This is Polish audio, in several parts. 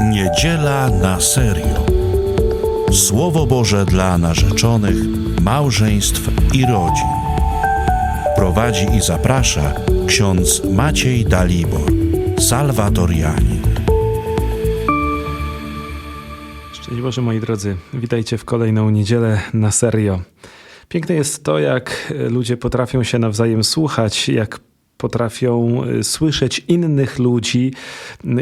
Niedziela na serio. Słowo Boże dla narzeczonych, małżeństw i rodzin. Prowadzi i zaprasza ksiądz Maciej Dalibor, salwatorianin. Szczęść Boże, moi drodzy, witajcie w kolejną niedzielę na serio. Piękne jest to, jak ludzie potrafią się nawzajem słuchać, jak potrafią y, słyszeć innych ludzi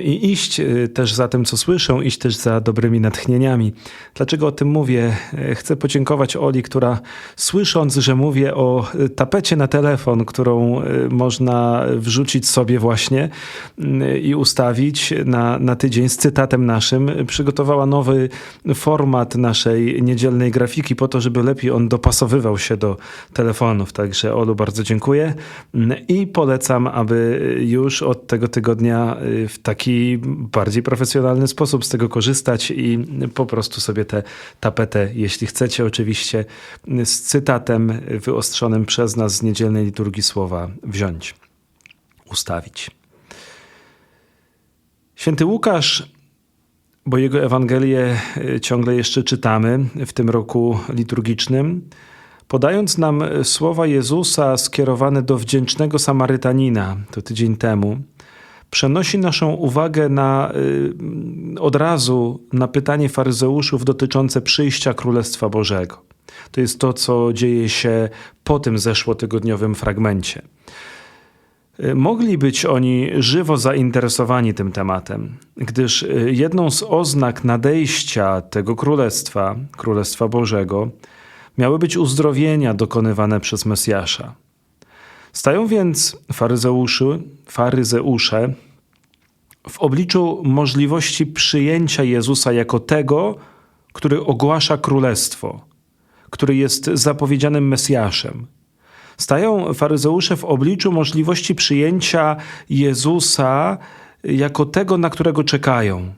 i iść y, też za tym, co słyszą, iść też za dobrymi natchnieniami. Dlaczego o tym mówię? Chcę podziękować Oli, która słysząc, że mówię o y, tapecie na telefon, którą można wrzucić sobie właśnie i ustawić na, na tydzień z cytatem naszym, przygotowała nowy format naszej niedzielnej grafiki po to, żeby lepiej on dopasowywał się do telefonów. Także Olu bardzo dziękuję i po polecam, aby już od tego tygodnia y, w taki bardziej profesjonalny sposób z tego korzystać i po prostu sobie tę tapetę, jeśli chcecie oczywiście, z cytatem wyostrzonym przez nas z niedzielnej liturgii słowa wziąć, ustawić. Święty Łukasz bo jego Ewangelię y, ciągle jeszcze czytamy w tym roku liturgicznym podając nam słowa Jezusa skierowane do wdzięcznego Samarytanina, to tydzień temu, przenosi naszą uwagę na, y, od razu na pytanie faryzeuszów dotyczące przyjścia Królestwa Bożego. To jest to, co dzieje się po tym zeszłotygodniowym fragmencie. Y, mogli być oni żywo zainteresowani tym tematem, gdyż jedną z oznak nadejścia tego królestwa, Królestwa Bożego, miały być uzdrowienia dokonywane przez Mesjasza. Stają więc faryzeuszy, faryzeusze w obliczu możliwości przyjęcia Jezusa jako tego, który ogłasza królestwo, który jest zapowiedzianym Mesjaszem. Stają faryzeusze w obliczu możliwości przyjęcia Jezusa jako tego, na którego czekają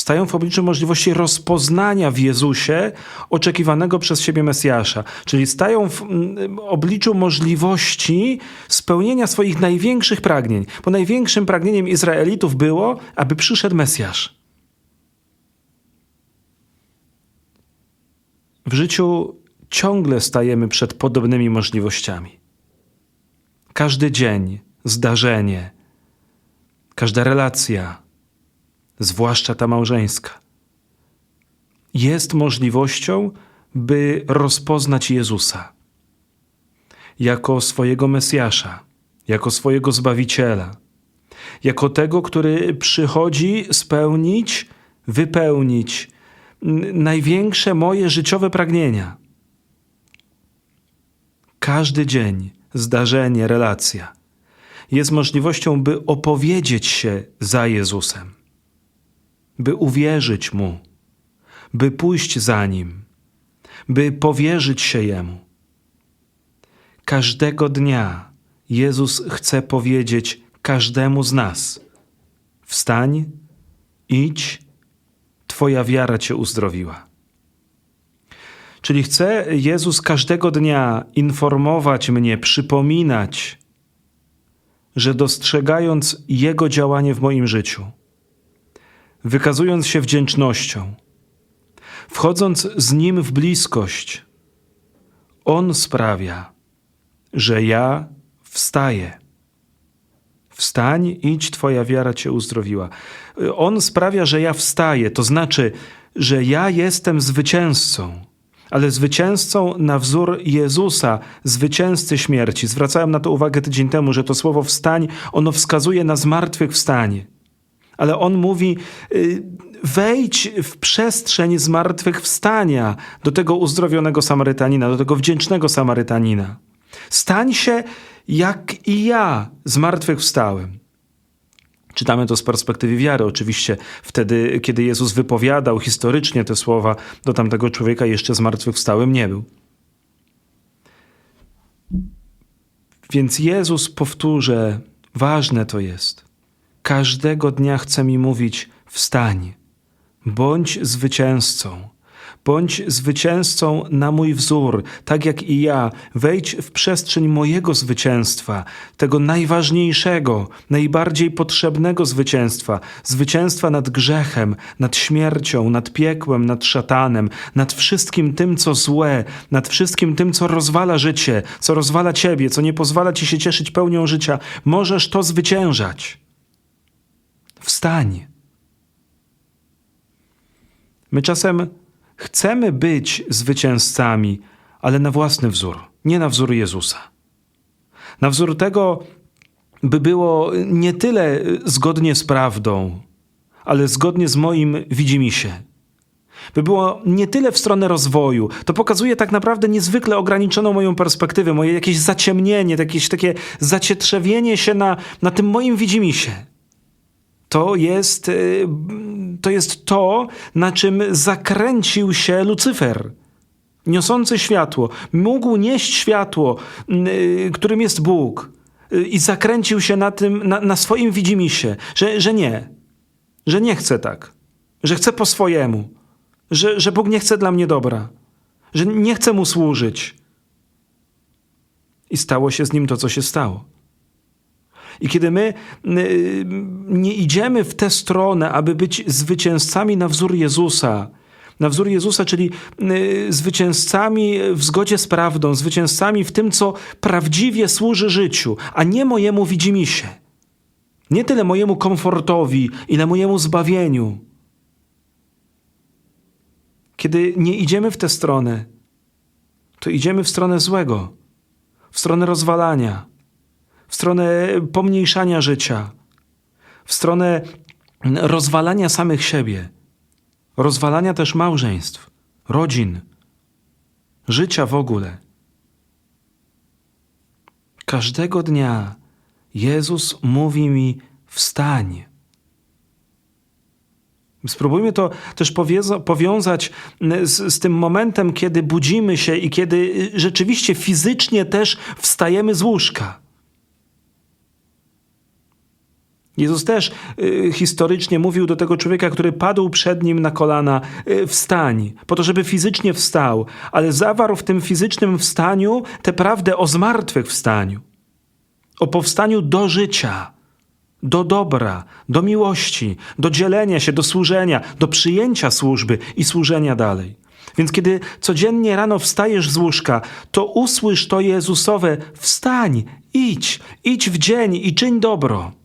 Stają w obliczu możliwości rozpoznania w Jezusie oczekiwanego przez siebie Mesjasza, czyli stają w mm, obliczu możliwości spełnienia swoich największych pragnień, bo największym pragnieniem Izraelitów było, aby przyszedł Mesjasz. W życiu ciągle stajemy przed podobnymi możliwościami. Każdy dzień, zdarzenie, każda relacja, zwłaszcza ta małżeńska, jest możliwością, by rozpoznać Jezusa jako swojego Mesjasza, jako swojego Zbawiciela, jako tego, który przychodzi spełnić, wypełnić największe moje życiowe pragnienia. Każdy dzień, zdarzenie, relacja jest możliwością, by opowiedzieć się za Jezusem by uwierzyć Mu, by pójść za Nim, by powierzyć się Jemu. Każdego dnia Jezus chce powiedzieć każdemu z nas: Wstań, idź, Twoja wiara Cię uzdrowiła. Czyli chce Jezus każdego dnia informować mnie, przypominać, że dostrzegając Jego działanie w moim życiu, wykazując się wdzięcznością, wchodząc z Nim w bliskość, On sprawia, że ja wstaję. Wstań, idź, Twoja wiara Cię uzdrowiła. On sprawia, że ja wstaję, to znaczy, że ja jestem zwycięzcą, ale zwycięzcą na wzór Jezusa, zwycięzcy śmierci. Zwracałem na to uwagę tydzień temu, że to słowo wstań, ono wskazuje na zmartwychwstanie ale on mówi: y, wejdź w przestrzeń zmartwychwstania do tego uzdrowionego Samarytanina, do tego wdzięcznego Samarytanina. Stań się jak i ja zmartwychwstałym. Czytamy to z perspektywy wiary. Oczywiście wtedy, kiedy Jezus wypowiadał historycznie te słowa do tamtego człowieka, jeszcze zmartwychwstałym nie był. Więc Jezus, powtórzę, ważne to jest każdego dnia chce mi mówić: wstań, bądź zwycięzcą, Bądź zwycięzcą na mój wzór, tak jak i ja. Wejdź w przestrzeń mojego zwycięstwa, tego najważniejszego, najbardziej potrzebnego zwycięstwa zwycięstwa nad grzechem, nad śmiercią, nad piekłem, nad szatanem, nad wszystkim tym, co złe, nad wszystkim tym, co rozwala życie, co rozwala ciebie, co nie pozwala ci się cieszyć pełnią życia. Możesz to zwyciężać. Wstań. My czasem chcemy być zwycięzcami, ale na własny wzór, nie na wzór Jezusa. Na wzór tego, by było nie tyle zgodnie z prawdą, ale zgodnie z moim widzimisię. By było nie tyle w stronę rozwoju. To pokazuje tak naprawdę niezwykle ograniczoną moją perspektywę, moje jakieś zaciemnienie, jakieś takie zacietrzewienie się na, na tym moim widzimisię. To jest, y, to jest to, na czym zakręcił się Lucyfer, niosący światło. Mógł nieść światło, y, którym jest Bóg, y, i zakręcił się na, tym, na, na swoim widzimisię, że, że nie, że nie chce tak, że chce po swojemu, że, że Bóg nie chce dla mnie dobra, że nie chce mu służyć. I stało się z nim to, co się stało. I kiedy my y, nie idziemy w tę stronę, aby być zwycięzcami na wzór Jezusa, na wzór Jezusa, czyli y, zwycięzcami w zgodzie z prawdą, zwycięzcami w tym, co prawdziwie służy życiu, a nie mojemu widzimisię. Nie tyle mojemu komfortowi, ile mojemu zbawieniu. Kiedy nie idziemy w tę stronę, to idziemy w stronę złego, w stronę rozwalania, w stronę pomniejszania życia, w stronę rozwalania samych siebie, rozwalania też małżeństw, rodzin, życia w ogóle. Każdego dnia Jezus mówi mi: wstań. Spróbujmy to też powiązać z, z, tym momentem, kiedy budzimy się i kiedy rzeczywiście fizycznie też wstajemy z łóżka. Jezus też y, historycznie mówił do tego człowieka, który padł przed nim na kolana: y, Wstań, po to, żeby fizycznie wstał, ale zawarł w tym fizycznym wstaniu tę prawdę o zmartwychwstaniu, o powstaniu do życia, do dobra, do miłości, do dzielenia się, do służenia, do przyjęcia służby i służenia dalej. Więc kiedy codziennie rano wstajesz z łóżka, to usłysz to Jezusowe: Wstań, idź, idź w dzień i czyń dobro.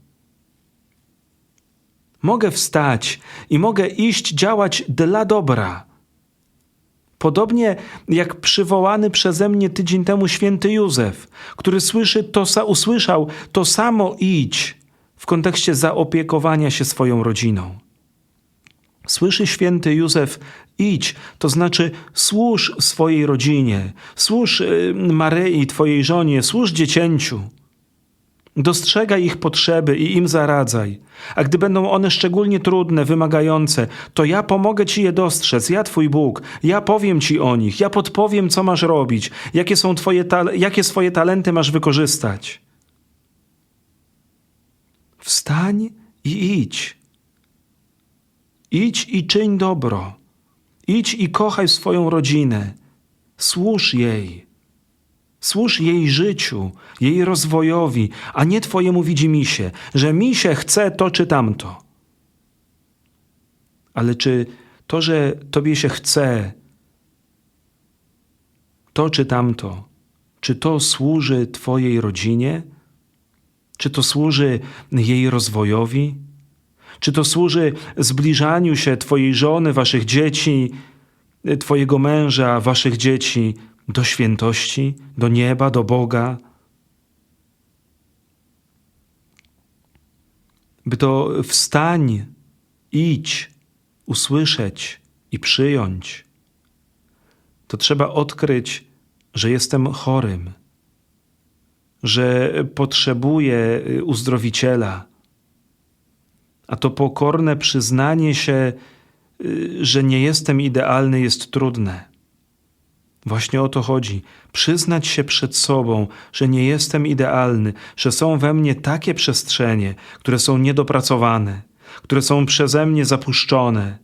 Mogę wstać i mogę iść działać dla dobra. Podobnie jak przywołany przeze mnie tydzień temu święty Józef, który słyszy to, usłyszał to samo idź w kontekście zaopiekowania się swoją rodziną. Słyszy święty Józef idź, to znaczy służ swojej rodzinie, służ y, Maryi, twojej żonie, służ dziecięciu. Dostrzegaj ich potrzeby i im zaradzaj. A gdy będą one szczególnie trudne, wymagające, to ja pomogę ci je dostrzec, ja twój Bóg, ja powiem ci o nich, ja podpowiem, co masz robić, jakie, są twoje jakie swoje talenty masz wykorzystać. Wstań i idź. Idź i czyń dobro. Idź i kochaj swoją rodzinę. Służ jej. Służ jej życiu, jej rozwojowi, a nie twojemu widzimisię, że mi się chce to czy tamto. Ale czy to, że tobie się chce to czy tamto, czy to służy twojej rodzinie? Czy to służy jej rozwojowi? Czy to służy zbliżaniu się twojej żony, waszych dzieci, twojego męża, waszych dzieci do świętości, do nieba, do Boga. By to wstań, idź, usłyszeć i przyjąć, to trzeba odkryć, że jestem chorym, że potrzebuję uzdrowiciela. A to pokorne przyznanie się, że nie jestem idealny, jest trudne. Właśnie o to chodzi. Przyznać się przed sobą, że nie jestem idealny, że są we mnie takie przestrzenie, które są niedopracowane, które są przeze mnie zapuszczone.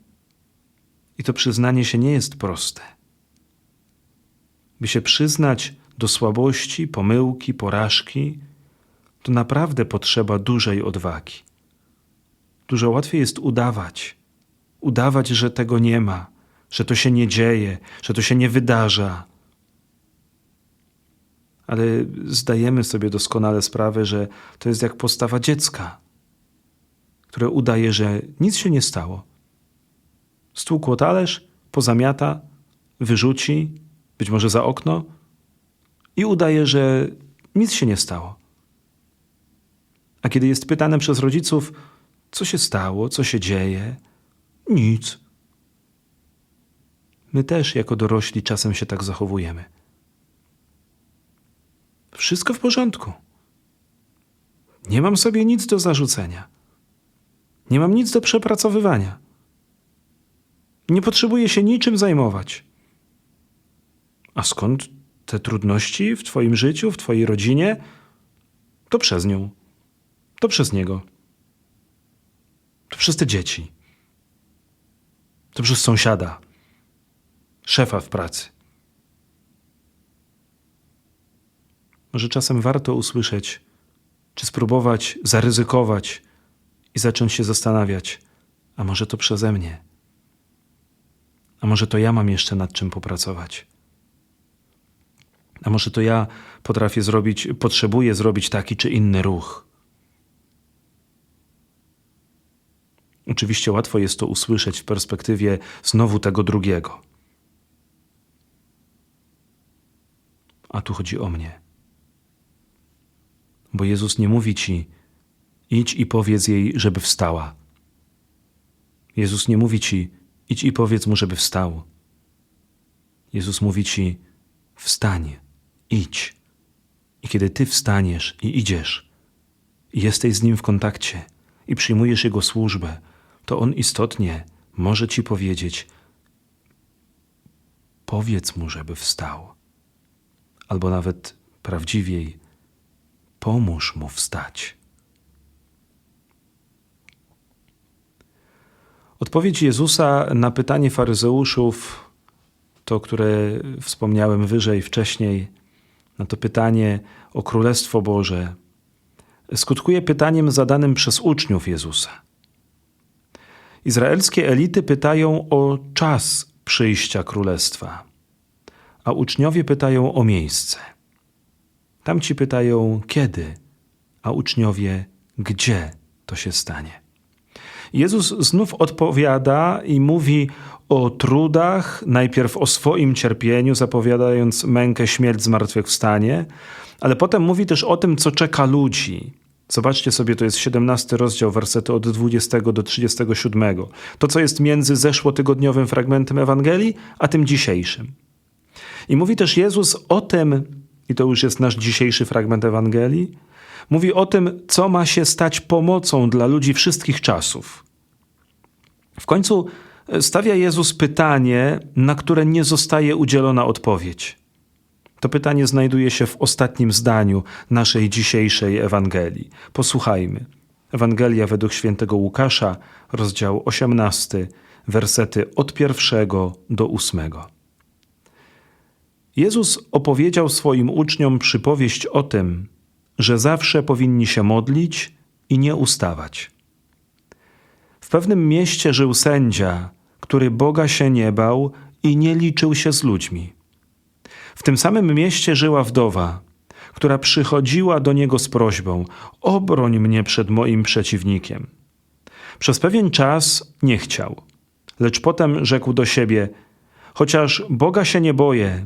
I to przyznanie się nie jest proste. By się przyznać do słabości, pomyłki, porażki, to naprawdę potrzeba dużej odwagi. Dużo łatwiej jest udawać, udawać, że tego nie ma, że to się nie dzieje, że to się nie wydarza. Ale zdajemy sobie doskonale sprawę, że to jest jak postawa dziecka, które udaje, że nic się nie stało. Stłukło talerz, pozamiata, wyrzuci, być może za okno i udaje, że nic się nie stało. A kiedy jest pytane przez rodziców, co się stało, co się dzieje, nic. My też jako dorośli czasem się tak zachowujemy. Wszystko w porządku. Nie mam sobie nic do zarzucenia. Nie mam nic do przepracowywania. Nie potrzebuję się niczym zajmować. A skąd te trudności w Twoim życiu, w Twojej rodzinie? To przez nią. To przez niego. To przez te dzieci. To przez sąsiada, szefa w pracy. Może czasem warto usłyszeć, czy spróbować zaryzykować i zacząć się zastanawiać, a może to przeze mnie? A może to ja mam jeszcze nad czym popracować? A może to ja potrafię zrobić, potrzebuję zrobić taki czy inny ruch? Oczywiście łatwo jest to usłyszeć w perspektywie znowu tego drugiego. A tu chodzi o mnie. Bo Jezus nie mówi ci, idź i powiedz jej, żeby wstała. Jezus nie mówi ci, idź i powiedz mu, żeby wstał. Jezus mówi ci, wstań, idź. I kiedy ty wstaniesz i idziesz, i jesteś z nim w kontakcie i przyjmujesz jego służbę, to on istotnie może ci powiedzieć: Powiedz mu, żeby wstał. Albo nawet prawdziwiej, pomóż mu wstać. Odpowiedź Jezusa na pytanie faryzeuszów, to które wspomniałem wyżej, wcześniej, na to pytanie o Królestwo Boże, skutkuje pytaniem zadanym przez uczniów Jezusa. Izraelskie elity pytają o czas przyjścia królestwa, a uczniowie pytają o miejsce. Tamci pytają kiedy, a uczniowie gdzie to się stanie. Jezus znów odpowiada i mówi o trudach, najpierw o swoim cierpieniu, zapowiadając mękę, śmierć, zmartwychwstanie, ale potem mówi też o tym, co czeka ludzi. Zobaczcie sobie, to jest 17 rozdział, wersety od 20 do 37. To, co jest między zeszłotygodniowym fragmentem Ewangelii, a tym dzisiejszym. I mówi też Jezus o tym, i to już jest nasz dzisiejszy fragment Ewangelii, mówi o tym, co ma się stać pomocą dla ludzi wszystkich czasów. W końcu stawia Jezus pytanie, na które nie zostaje udzielona odpowiedź. To pytanie znajduje się w ostatnim zdaniu naszej dzisiejszej Ewangelii. Posłuchajmy. Ewangelia według świętego Łukasza, rozdział 18, wersety od pierwszego do ósmego. Jezus opowiedział swoim uczniom przypowieść o tym, że zawsze powinni się modlić i nie ustawać. W pewnym mieście żył sędzia, który Boga się nie bał i nie liczył się z ludźmi. W tym samym mieście żyła wdowa, która przychodziła do niego z prośbą: Obroń mnie przed moim przeciwnikiem. Przez pewien czas nie chciał, lecz potem rzekł do siebie: Chociaż Boga się nie boję,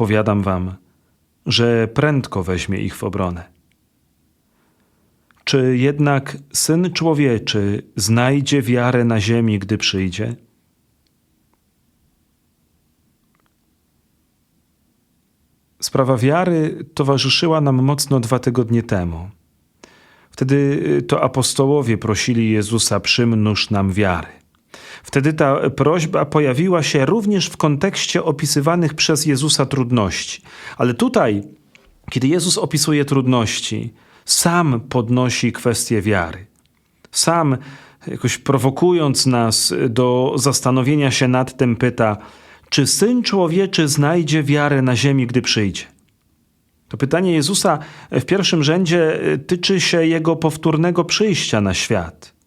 powiadam wam, że prędko weźmie ich w obronę. Czy jednak syn człowieczy znajdzie wiarę na ziemi, gdy przyjdzie? Sprawa wiary towarzyszyła nam mocno dwa tygodnie temu. Wtedy to apostołowie prosili Jezusa: Przymnóż nam wiary. Wtedy ta prośba pojawiła się również w kontekście opisywanych przez Jezusa trudności. Ale tutaj, kiedy Jezus opisuje trudności, sam podnosi kwestię wiary. Sam, jakoś prowokując nas do zastanowienia się nad tym, pyta: Czy syn człowieczy znajdzie wiarę na ziemi, gdy przyjdzie? To pytanie Jezusa w pierwszym rzędzie tyczy się jego powtórnego przyjścia na świat.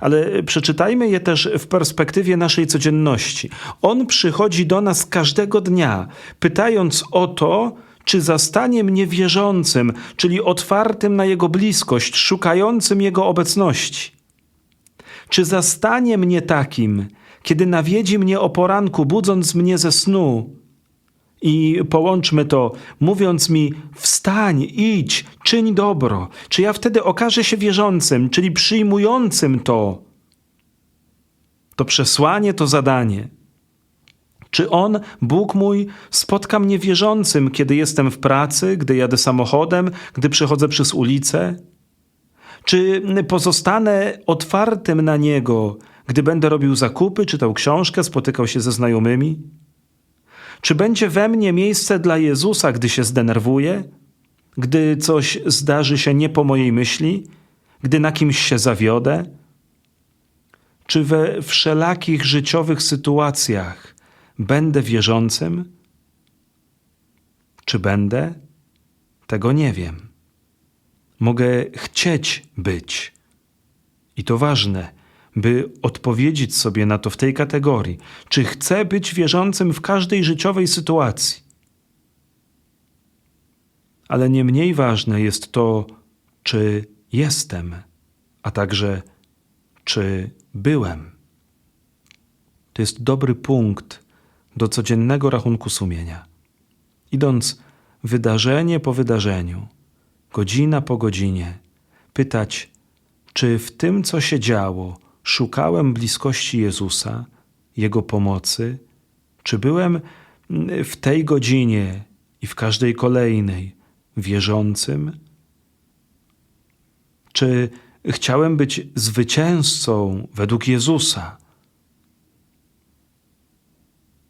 Ale przeczytajmy je też w perspektywie naszej codzienności. On przychodzi do nas każdego dnia, pytając o to, czy zastanie mnie wierzącym, czyli otwartym na Jego bliskość, szukającym Jego obecności. Czy zastanie mnie takim, kiedy nawiedzi mnie o poranku, budząc mnie ze snu, i połączmy to, mówiąc mi: wstań, idź, czyń dobro. Czy ja wtedy okażę się wierzącym, czyli przyjmującym to, to przesłanie, to zadanie? Czy On, Bóg mój, spotka mnie wierzącym, kiedy jestem w pracy, gdy jadę samochodem, gdy przechodzę przez ulicę? Czy pozostanę otwartym na Niego, gdy będę robił zakupy, czytał książkę, spotykał się ze znajomymi? Czy będzie we mnie miejsce dla Jezusa, gdy się zdenerwuję? Gdy coś zdarzy się nie po mojej myśli? Gdy na kimś się zawiodę? Czy we wszelakich życiowych sytuacjach będę wierzącym? Czy będę? Tego nie wiem. Mogę chcieć być. I to ważne by odpowiedzieć sobie na to w tej kategorii, czy chcę być wierzącym w każdej życiowej sytuacji. Ale nie mniej ważne jest to, czy jestem, a także czy byłem. To jest dobry punkt do codziennego rachunku sumienia. Idąc wydarzenie po wydarzeniu, godzina po godzinie, pytać, czy w tym, co się działo, szukałem bliskości Jezusa, Jego pomocy, czy byłem w tej godzinie i w każdej kolejnej wierzącym? Czy chciałem być zwycięzcą według Jezusa?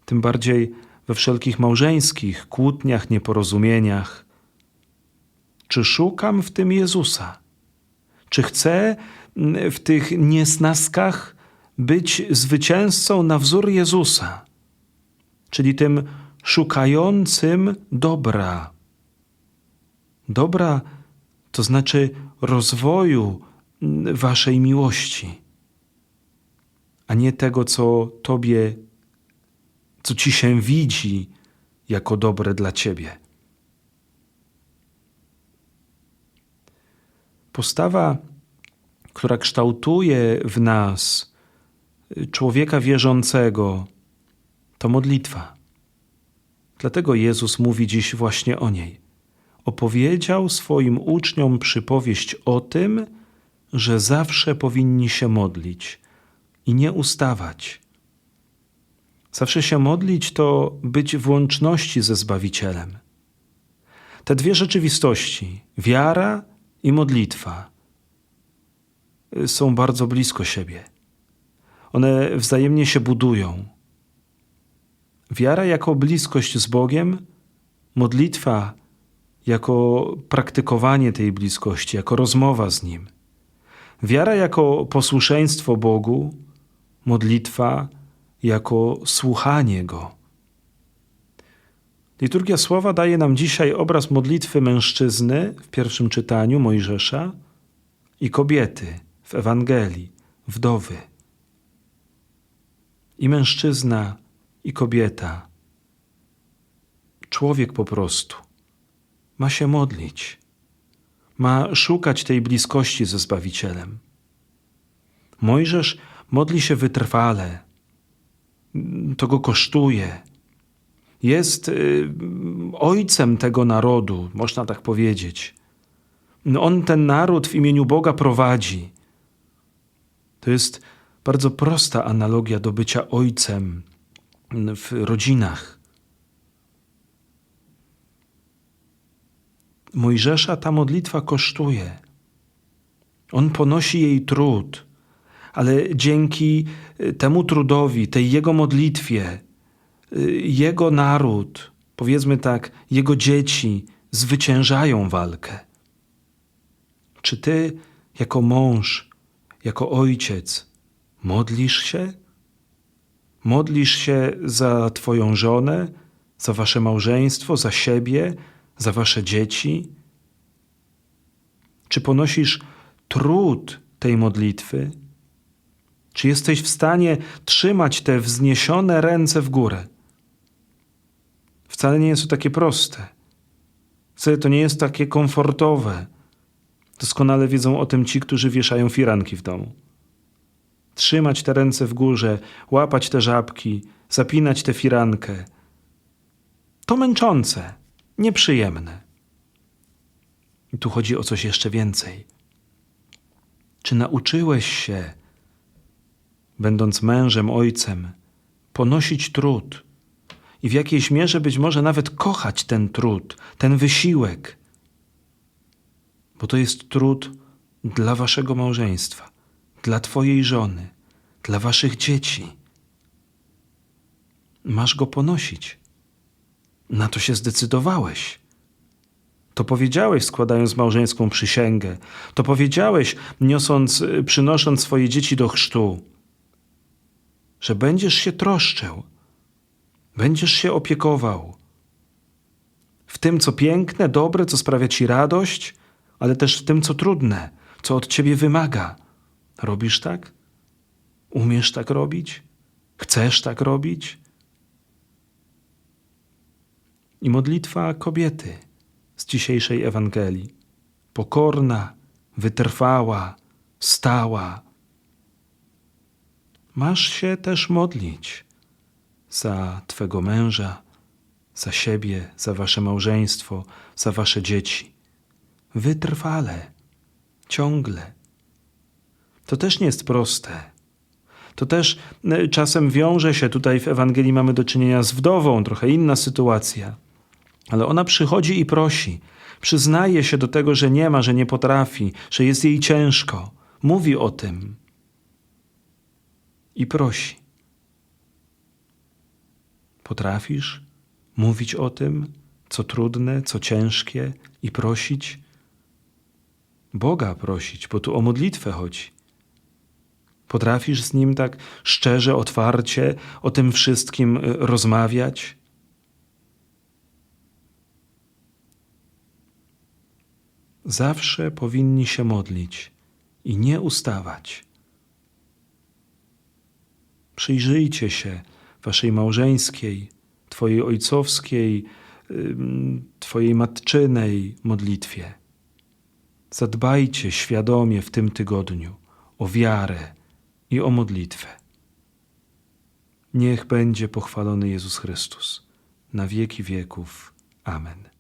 Tym bardziej we wszelkich małżeńskich kłótniach, nieporozumieniach. Czy szukam w tym Jezusa? Czy chcę w tych niesnaskach być zwycięzcą na wzór Jezusa, czyli tym szukającym dobra. Dobra to znaczy rozwoju waszej miłości, a nie tego, co tobie, co ci się widzi jako dobre dla ciebie. Postawa która kształtuje w nas człowieka wierzącego, to modlitwa. Dlatego Jezus mówi dziś właśnie o niej. Opowiedział swoim uczniom przypowieść o tym, że zawsze powinni się modlić i nie ustawać. Zawsze się modlić to być w łączności ze Zbawicielem. Te dwie rzeczywistości, wiara i modlitwa, są bardzo blisko siebie. One wzajemnie się budują. Wiara jako bliskość z Bogiem, modlitwa jako praktykowanie tej bliskości, jako rozmowa z Nim. Wiara jako posłuszeństwo Bogu, modlitwa jako słuchanie Go. Liturgia Słowa daje nam dzisiaj obraz modlitwy mężczyzny w pierwszym czytaniu Mojżesza i kobiety w Ewangelii, wdowy. I mężczyzna, i kobieta, człowiek po prostu, ma się modlić, ma szukać tej bliskości ze Zbawicielem. Mojżesz modli się wytrwale, to go kosztuje. Jest y, ojcem tego narodu, można tak powiedzieć. On ten naród w imieniu Boga prowadzi. To jest bardzo prosta analogia do bycia ojcem w rodzinach. Mojżesza ta modlitwa kosztuje. On ponosi jej trud, ale dzięki y, temu trudowi, tej jego modlitwie, y, jego naród, powiedzmy tak, jego dzieci zwyciężają walkę. Czy ty, jako mąż, jako ojciec, modlisz się? Modlisz się za Twoją żonę, za Wasze małżeństwo, za siebie, za Wasze dzieci? Czy ponosisz trud tej modlitwy? Czy jesteś w stanie trzymać te wzniesione ręce w górę? Wcale nie jest to takie proste. Wcale to nie jest takie komfortowe. Doskonale wiedzą o tym ci, którzy wieszają firanki w domu. Trzymać te ręce w górze, łapać te żabki, zapinać tę firankę. To męczące, nieprzyjemne. I tu chodzi o coś jeszcze więcej. Czy nauczyłeś się, będąc mężem, ojcem, ponosić trud i w jakiejś mierze być może nawet kochać ten trud, ten wysiłek? Bo to jest trud dla waszego małżeństwa, dla twojej żony, dla waszych dzieci. Masz go ponosić. Na to się zdecydowałeś. To powiedziałeś, składając małżeńską przysięgę. To powiedziałeś, niosąc, y, przynosząc swoje dzieci do chrztu, że będziesz się troszczył, będziesz się opiekował. W tym, co piękne, dobre, co sprawia ci radość, ale też w tym, co trudne, co od ciebie wymaga. Robisz tak? Umiesz tak robić? Chcesz tak robić? I modlitwa kobiety z dzisiejszej Ewangelii. Pokorna, wytrwała, stała. Masz się też modlić za Twego męża, za siebie, za Wasze małżeństwo, za Wasze dzieci. Wytrwale, ciągle. To też nie jest proste. To też e, czasem wiąże się, tutaj w Ewangelii mamy do czynienia z wdową, trochę inna sytuacja. Ale ona przychodzi i prosi. Przyznaje się do tego, że nie ma, że nie potrafi, że jest jej ciężko. Mówi o tym. I prosi. Potrafisz mówić o tym, co trudne, co ciężkie i prosić? Boga prosić, bo tu o modlitwę chodzi. Potrafisz z Nim tak szczerze, otwarcie o tym wszystkim y, rozmawiać? Zawsze powinni się modlić i nie ustawać. Przyjrzyjcie się waszej małżeńskiej, twojej ojcowskiej, twojej matczynej modlitwie. Zadbajcie świadomie w tym tygodniu o wiarę i o modlitwę. Niech będzie pochwalony Jezus Chrystus na wieki wieków. Amen.